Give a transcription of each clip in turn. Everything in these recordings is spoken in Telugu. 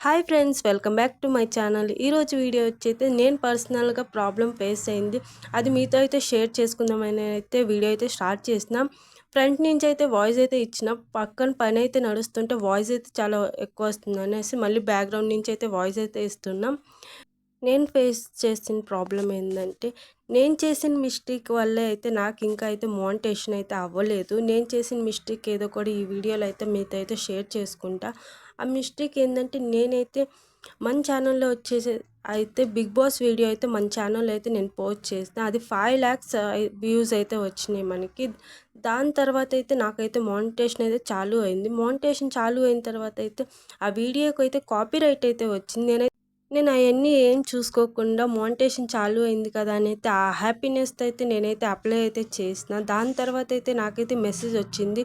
Hi friends welcome back to my channel. ఈరోజు వీడియో వచ్చైతే నేను పర్సనల్గా ప్రాబ్లం ఫేస్ అయింది. అది మీతో అయితే షేర్ చేసుకుందామని అయితే వీడియో అయితే స్టార్ట్ చేసిన. ఫ్రంట్ నుంచి అయితే వాయిస్ అయితే ఇచ్చిన. పక్కన పని అయితే నడుస్తుంటే వాయిస్ అయితే చాలా ఎక్కువ వస్తుంది అనేసి మళ్ళీ బ్యాక్గ్రౌండ్ నుంచి అయితే వాయిస్ అయితే ఇస్తున్నాం. నేను ఫేస్ చేసిన ప్రాబ్లం ఏంటంటే నేను చేసిన మిస్టేక్ వల్లే అయితే నాకు ఇంకా అయితే మోనిటేషన్ అయితే అవ్వలేదు. నేను చేసిన మిస్టేక్ ఏదో కూడా ఈ వీడియోలో అయితే మీతో అయితే షేర్ చేసుకుంటా. ఆ మిస్టేక్ ఏంటంటే నేనైతే మన ఛానల్లో వచ్చేసి అయితే బిగ్ బాస్ వీడియో అయితే మన ఛానల్లో అయితే నేను పోస్ట్ చేసిన. అది ఫైవ్ ల్యాక్స్ వ్యూస్ అయితే వచ్చినాయి మనకి. దాని తర్వాత అయితే నాకైతే మోనిటేషన్ అయితే చాలు అయింది. మోనిటేషన్ చాలు అయిన తర్వాత అయితే ఆ వీడియోకి అయితే కాపీ రైట్ అయితే వచ్చింది. నేనైతే నేను అవన్నీ ఏం చూసుకోకుండా మోనిటేషన్ చాలు అయింది కదా అని అయితే ఆ హ్యాపీనెస్తో అయితే నేనైతే అప్లై అయితే చేసిన. దాని తర్వాత అయితే నాకైతే మెసేజ్ వచ్చింది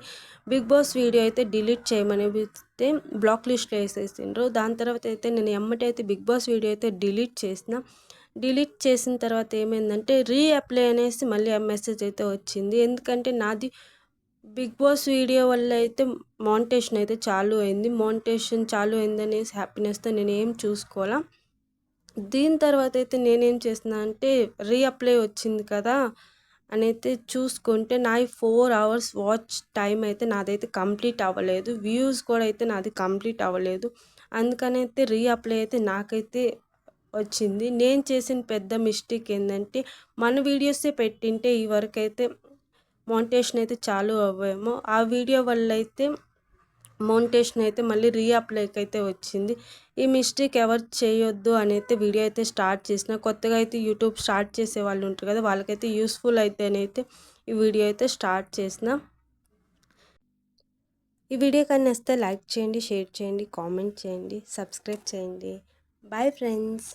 బిగ్ బాస్ వీడియో అయితే డిలీట్ చేయమని అయితే బ్లాక్ లిస్ట్లో వేసేసిండ్రు. దాని తర్వాత అయితే నేను ఎమ్మటి అయితే బిగ్ బాస్ వీడియో అయితే డిలీట్ చేసిన. డిలీట్ చేసిన తర్వాత ఏమైందంటే రీ అప్లై అనేసి మళ్ళీ ఆ మెసేజ్ అయితే వచ్చింది. ఎందుకంటే నాది బిగ్ బాస్ వీడియో వల్ల అయితే మోనిటేషన్ అయితే చాలు అయింది. మోనిటేషన్ చాలు అయింది అనేసి హ్యాపీనెస్తో నేను ఏం చూసుకోవాలా? దీని తర్వాత అయితే నేనేం చేసిన అంటే రీఅప్లై వచ్చింది కదా అని అయితే చూసుకుంటే నా ఫోర్ అవర్స్ వాచ్ టైం అయితే నాదైతే కంప్లీట్ అవ్వలేదు. వ్యూస్ కూడా అయితే నాది కంప్లీట్ అవ్వలేదు. అందుకని అయితే రీఅప్లై అయితే నాకైతే వచ్చింది. నేను చేసిన పెద్ద మిస్టేక్ ఏంటంటే మన వీడియోసే పెట్టింటే ఈ వరకు అయితే మౌంటేషన్ అయితే చాలు అవ్వేమో. ఆ వీడియో వల్ల అయితే మౌంటేషన్ అయితే మళ్ళీ రీఅప్లైకి అయితే వచ్చింది. ఈ మిస్టేక్ ఎవరు చేయొద్దు అని అయితే వీడియో అయితే స్టార్ట్ చేసిన. కొత్తగా అయితే యూట్యూబ్ స్టార్ట్ చేసే వాళ్ళు ఉంటారు కదా వాళ్ళకైతే యూస్ఫుల్ అయితేనైతే ఈ వీడియో అయితే స్టార్ట్ చేసిన. ఈ వీడియో కానీ వస్తే లైక్ చేయండి షేర్ చేయండి కామెంట్ చేయండి సబ్స్క్రైబ్ చేయండి. Bye friends.